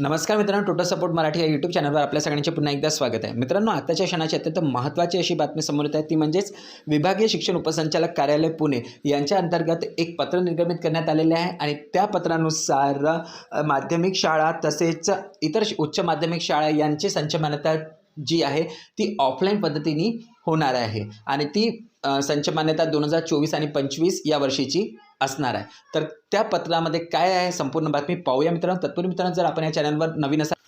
नमस्कार मित्रांनो total support Marathi या यूट्यूब चॅनलवर आपल्या सगळ्यांचे पुन्हा एकदा स्वागत आहे. मित्रांनो आताच्या क्षणाची अत्यंत महत्त्वाची अशी बातमी समोर येत आहे. ती म्हणजेच विभागीय शिक्षण उपसंचालक कार्यालय पुणे यांच्या अंतर्गत एक पत्र निर्गमित करण्यात आलेले आहे आणि त्या पत्रानुसार माध्यमिक शाळा तसेच इतर श- उच्च माध्यमिक शाळा यांची संचमानता जी आहे ती ऑफलाईन पद्धतीने होणार आहे. आणि ती संच मान्यता दोन हजार चोवीस आणि पंचवीस या वर्षीची असणार आहे. तर त्या पत्रामध्ये काय आहे संपूर्ण बातमी पाहूया मित्रांनो. तत्पूर्वी मित्रांनो जर आपण या चॅनलवर नवीन असाल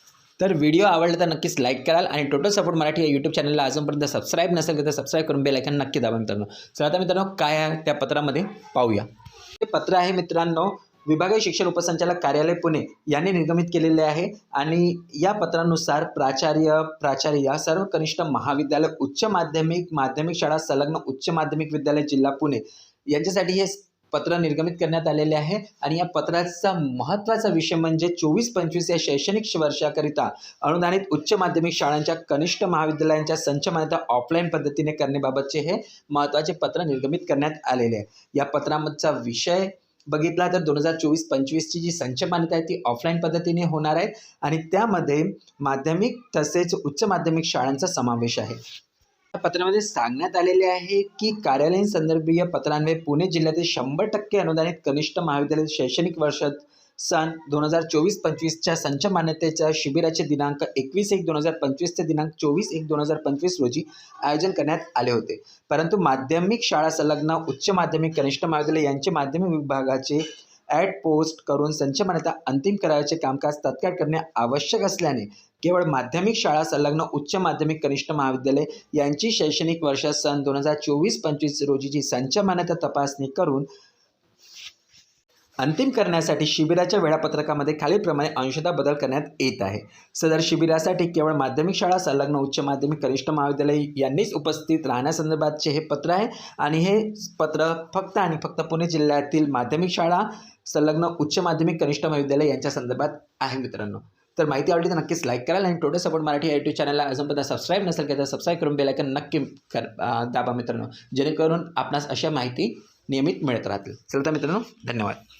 तर व्हिडिओ आवडला तर नक्कीच लाईक कराल आणि टोटल सपोर्ट मराठी या यूट्यूब चॅनलला अजूनपर्यंत सबस्क्राईब नसेल तर सबस्क्राईब करून बेलायकन नक्की दाबा मित्रांनो. चला आता मित्रांनो काय आहे त्या पत्रामध्ये पाहूया. हे पत्र आहे मित्रांनो विभागीय शिक्षण उपसंचालक कार्यालय पुणे यांनी निर्गमित केलेले आहे. आणि या पत्रानुसार प्राचार्य प्राचार्य या सर्व कनिष्ठ महाविद्यालय उच्च माध्यमिक माध्यमिक शाळा संलग्न उच्च माध्यमिक विद्यालय जिल्हा पुणे यांच्यासाठी हे पत्र निर्गमित करण्यात आलेले आहे. आणि या पत्राचा महत्त्वाचा विषय म्हणजे चोवीस पंचवीस या शैक्षणिक वर्षाकरिता अनुदानित उच्च माध्यमिक शाळांच्या कनिष्ठ महाविद्यालयांच्या संचमान्यता ऑफलाईन पद्धतीने करण्याबाबतचे हे महत्त्वाचे पत्र निर्गमित करण्यात आलेले आहे. या पत्रामधचा विषय बघितला तर दोन हजार चोवीस पंचवीसची जी संच मान्यता आहे ती ऑफलाईन पद्धतीने होणार आहे आणि त्यामध्ये माध्यमिक तसेच उच्च माध्यमिक शाळांचा समावेश आहे. या पत्रामध्ये सांगण्यात आलेले आहे की कार्यालयीन संदर्भीय पत्रांमुळे पुणे जिल्ह्यातील शंभर टक्के अनुदानित कनिष्ठ महाविद्यालय शैक्षणिक वर्षात सन दोन हजार चोवीस पंचवीसच्या संच मान्यतेच्या शिबिराचे दिनांक एकवीस एक दोन हजार पंचवीस ते दिनांक चोवीस एक दोन हजार पंचवीस रोजी आयोजन करण्यात आले होते. परंतु माध्यमिक शाळा संलग्न उच्च माध्यमिक कनिष्ठ महाविद्यालय यांचे माध्यमिक विभागाचे ॲड पोस्ट करून संच मान्यता अंतिम कराराचे कामकाज तत्काळ करणे आवश्यक असल्याने केवळ माध्यमिक शाळा संलग्न उच्च माध्यमिक कनिष्ठ महाविद्यालय यांची शैक्षणिक वर्ष सन दोन हजार चोवीस पंचवीस रोजीची संच मान्यता तपासणी करून अंतिम करण्यासाठी शिबिराच्या वेळापत्रकामध्ये खालीलप्रमाणे अंशतः बदल करण्यात येत आहे. सदर शिबिरासाठी केवळ माध्यमिक शाळा संलग्न उच्च माध्यमिक कनिष्ठ महाविद्यालय यांनीच उपस्थित राहण्यासंदर्भातचे हे पत्र आहे आणि हे पत्र फक्त आणि फक्त पुणे जिल्ह्यातील माध्यमिक शाळा संलग्न उच्च माध्यमिक कनिष्ठ महाविद्यालय यांच्या संदर्भात आहे मित्रांनो. तर माहिती आवडली तर नक्कीच लाईक करायला आणि टोटल सपोर्ट मराठी या यूट्यूब चॅनलला अजूनपर्यंत सबस्क्राईब नसेल केलं तर सबस्क्राईब करून बेलायकन नक्की कर दाबा मित्रांनो. जेणेकरून आपणास अशा माहिती नियमित मिळत राहतील. चलता मित्रांनो धन्यवाद.